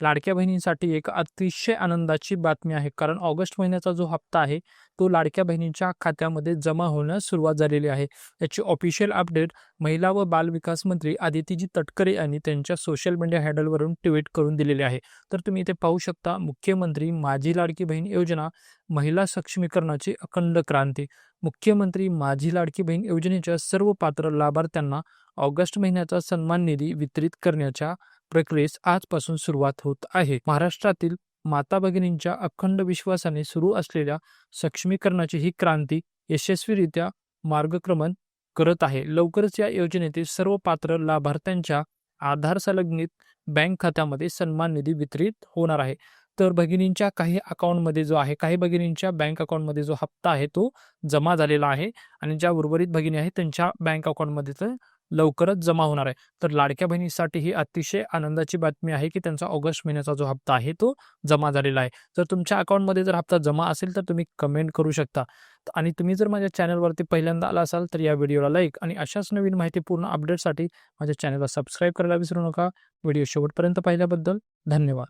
लाडक्या बहिणींसाठी एक अतिशय आनंदाची बातमी आहे. कारण ऑगस्ट महिन्याचा जो हप्ता आहे तो लाडक्या बहिणींच्या खात्यामध्ये जमा होण्यास सुरुवात झालेली आहे. याची ऑफिशियल अपडेट महिला व बाल विकास मंत्री आदितीजी तटकरे यांनी त्यांच्या सोशल मीडिया हँडलवरून ट्विट करून दिलेले आहे. तर तुम्ही इथे पाहू शकता मुख्यमंत्री माझी लाडकी बहीण योजना महिला सक्षमीकरणाची अखंड क्रांती. मुख्यमंत्री माझी लाडकी बहीण योजनेच्या सर्व पात्र लाभार्थ्यांना ऑगस्ट महिन्याचा सन्मान निधी वितरित करण्याच्या प्रक्रियेस आजपासून सुरुवात होत आहे. महाराष्ट्रातील माता भगिनींच्या अखंड विश्वासाने सुरू असलेल्या सक्षमीकरणाची ही क्रांती यशस्वीरित्या मार्गक्रमण करत आहे. लवकरच या योजनेतील सर्व पात्र लाभार्थ्यांच्या आधार संलग्नित बँक खात्यामध्ये सन्मान निधी वितरित होणार आहे. तर भगिनींच्या काही अकाउंटमध्ये जो आहे काही भगिनींच्या बँक अकाउंटमध्ये जो हप्ता आहे तो जमा झालेला आहे आणि ज्या उर्वरित भगिनी आहेत त्यांच्या बँक अकाउंटमध्ये तर लवकरच जमा होणार आहे. तर लाडक्या बहिणीसाठी ही अतिशय आनंदाची बातमी आहे की त्यांचा ऑगस्ट महिन्याचा जो हप्ता आहे तो जमा झालेला आहे. जर तुमच्या अकाउंटमध्ये जर हप्ता जमा असेल तर तुम्ही कमेंट करू शकता. आणि तुम्ही जर माझ्या चॅनलवरती पहिल्यांदा आला असाल तर या व्हिडिओला लाईक आणि अशाच नवीन माहितीपूर्ण अपडेटसाठी माझ्या चॅनलला सबस्क्राईब करायला विसरू नका. व्हिडिओ शेवटपर्यंत पाहिल्याबद्दल धन्यवाद.